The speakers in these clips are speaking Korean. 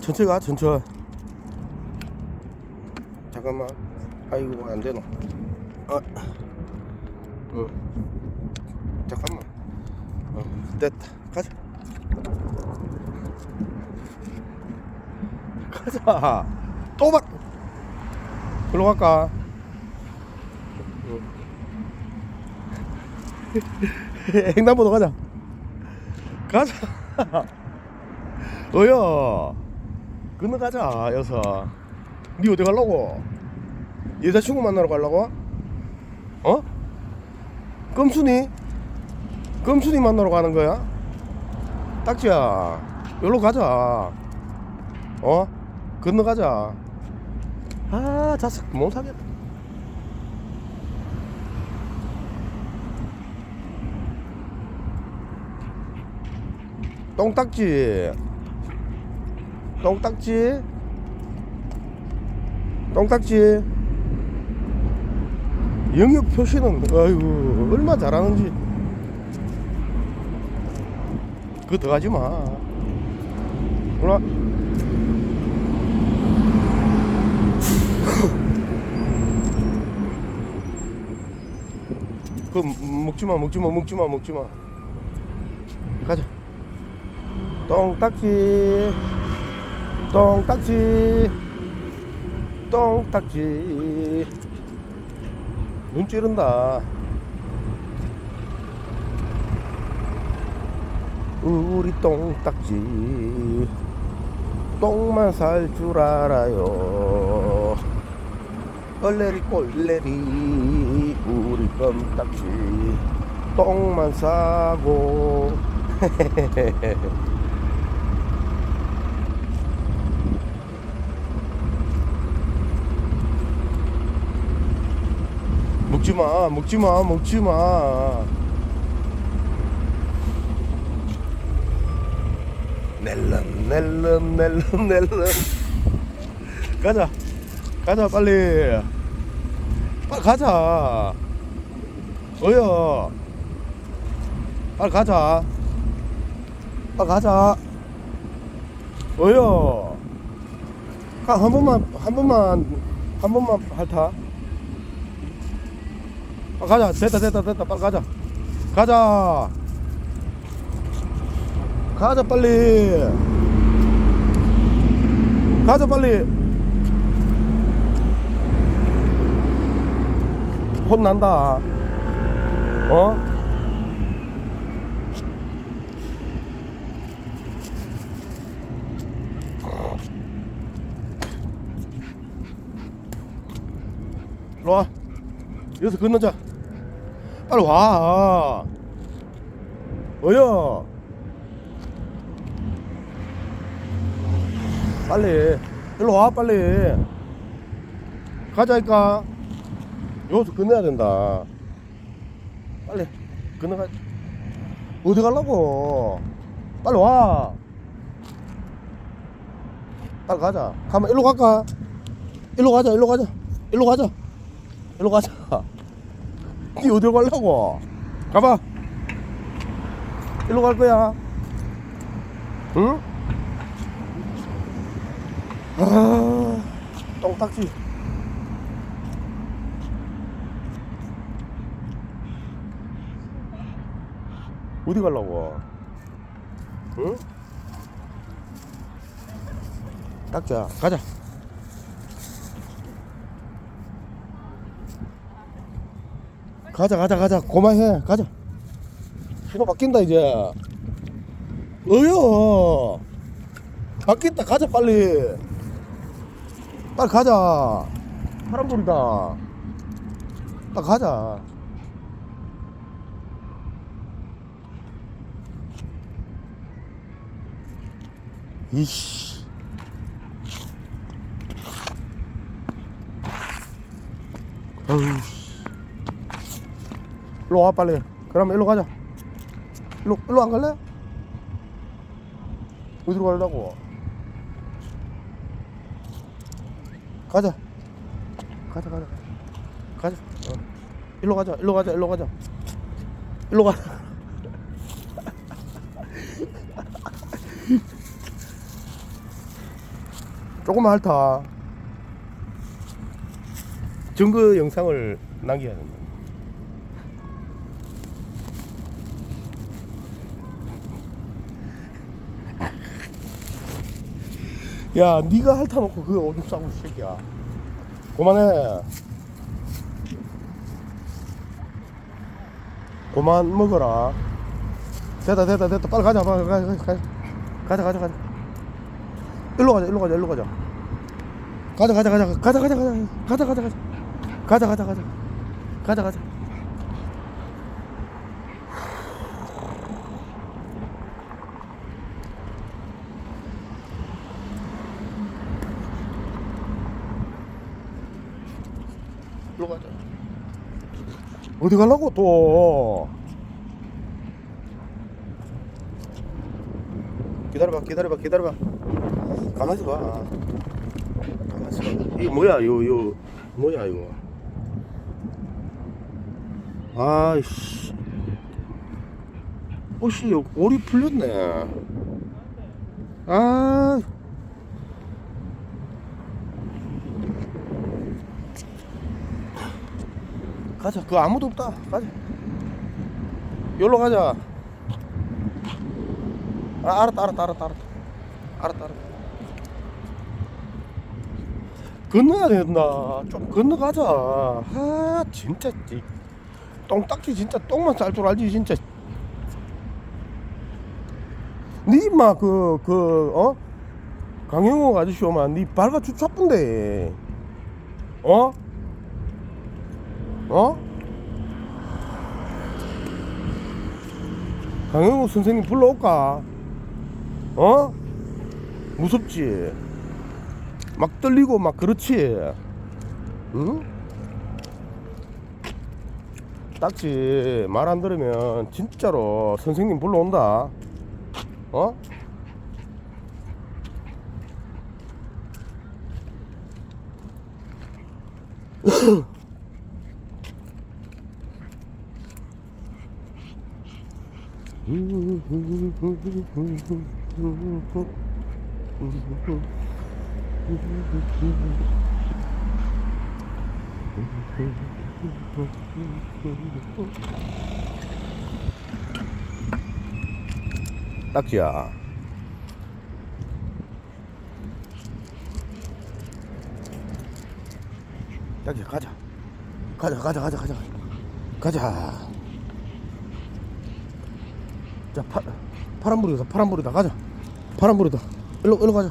천천히 가? 천천히 잠깐만. 아이고 안 되노. 아, 어. 잠깐만. 어, 됐다. 가자. 가자. 또박 글로 갈까? 응. 횡단보도 가자. 가자. 어여 건너가자 여서. 니 어디 가려고? 여자친구 만나러 가려고? 어? 껌순이? 껌순이 만나러 가는 거야? 딱지야 여기로 가자. 어? 건너가자. 아 자석 못 사겠다. 똥딱지 똥딱지. 똥딱지. 영역 표시는 아이고 얼마 잘하는지. 그거 더 하지 마. 올라 그 먹지 마 먹지 마 먹지 마 먹지 마. 가자. 똥딱지 똥딱지. 똥딱지. 눈 찌른다. 우리 똥딱지. 똥만 살 줄 알아요. 얼레리 꼴레리. 우리 껌딱지. 똥만 싸고 먹지 마, 먹지 마, 먹지 마. 넬름, 넬름, 넬름, 넬름. 가자, 가자, 빨리. 빨리 가자. 어여. 빨리 가자. 빨리 가자. 어여. 가, 한 번만, 한 번만, 한 번만 핥아. 아, 가자. 됐다 됐다 됐다. 빨리 가자. 가자. 가자 빨리. 가자 빨리. 혼난다. 어? 일로 와. 여기서 건너자 빨리 와. 어여. 빨리. 일로 와 빨리. 가자니까. 여기서 건너야 된다. 빨리 건너가. 어디 가려고? 빨리 와. 빨리 가자. 가면 일로 갈까? 일로 가자 일로 가자. 일로 가자. 일로 가자 니 어디로 가려고? 가봐. 일로 갈 거야. 응? 아 똥딱지. 어디 가려고? 응? 딱지야 가자 가자 가자 가자. 고만해. 가자. 신호 바뀐다 이제. 어여 바뀐다. 가자 빨리. 빨리 가자. 파란불이다. 빨리 가자. 이씨. 어우 일로 와 빨리 그럼 일로 가자 일로 일로 안 갈래? 어디로 가려고 가자 가자 가자 가자 어. 일로 가자 일로 가자 일로 가자 일로 가자 조금만 핥아. 증거 영상을 남겨야 된다. 야, 네가 핥아놓고 그 오줌 싸고 이 새끼야. 그만해. 그만 먹어라. 됐다, 됐다, 됐다. 빨리 가자, 빨리 가자, 가자, 가자, 가자, 가자, 가자. 일로 가자, 일로 가자, 일로 가자. 가자, 가자, 가자, 가자, 가자, 가자, 가자, 가자, 가자, 가자, 가자, 가자, 가자, 가자. 일로 가자. 어디 가려고 또? 기다려봐, 기다려봐, 기다려봐. 가만히 봐. 가만히 봐. 이거 뭐야, 요, 요, 뭐야, 이거. 아이씨. 오씨, 오리 풀렸네. 아. 가자. 그 아무도 없다. 가자. 여기로 가자. 아, 알았다, 알았다, 알았다, 알았다. 알았다, 알았다. 건너야 된다. 좀 건너가자. 아, 진짜, 이 똥딱지 진짜 똥만 쌀 줄 알지, 진짜. 니, 임마, 그, 그, 어? 강영호 아저씨 오면 니 발가 주차쁜데. 어? 어? 강영호 선생님 불러올까? 어? 무섭지? 막 떨리고 막 그렇지? 응? 딱지 말 안 들으면 진짜로 선생님 불러온다 어? 딱지야. 딱지 가자. 가자 가자 가자 가자. 가자 자 파, 파란불이다 파란불이다. 가자. 파란불이다. 일로 일로 가자.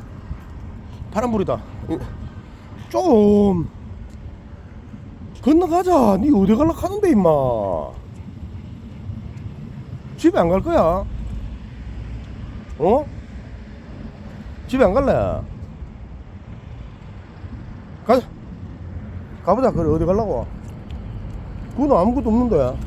파란불이다. 이- 좀 건너가자. 니 어디 갈라 하는데 임마. 집에 안 갈 거야. 어? 집에 안 갈래? 가자. 가보자. 그래 어디 갈라고. 그건 아무것도 없는데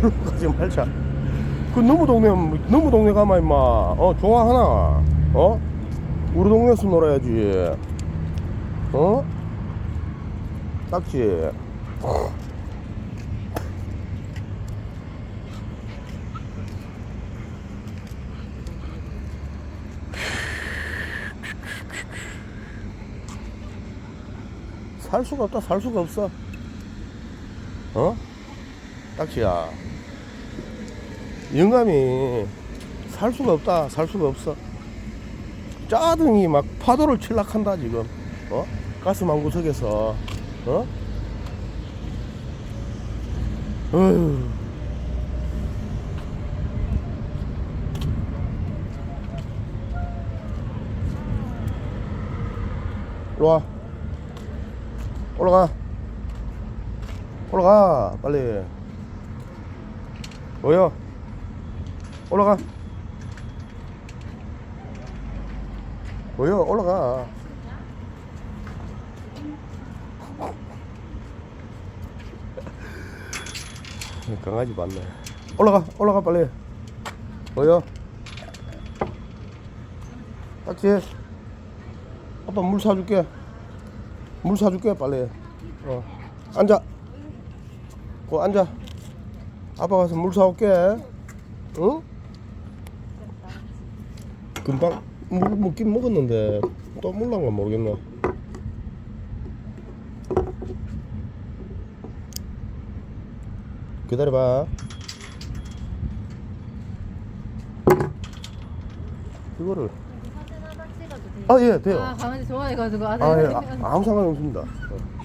그런 거 가지 말자. 그 너무 동네 너무 동네 가마 임마. 어 좋아하나. 어? 우리 동네에서 놀아야지. 어? 딱지. 살 수가 없다. 살 수가 없어. 어? 딱지야 영감이 살 수가 없다 살 수가 없어. 짜등이 막 파도를 칠락한다 지금. 어? 가슴 한 구석에서. 어? 어휴. 일로와. 올라가. 올라가 빨리. 뭐야 올라가. 뭐야 올라가. 강아지 맞네. 올라가 올라가 빨리. 뭐야 딱지. 아빠 물 사줄게. 물 사줄게 빨리. 어. 앉아. 고 앉아. 아빠 가서 물 사올게. 어? 금방 물 먹긴 먹었는데 또 물란가 모르겠네. 기다려봐. 이거를 사진 하나 찍어도 돼요? 아예 돼요. 아, 강아지 좋아해가지고 아들 아 예 아, 아무 상관이 없습니다. 어.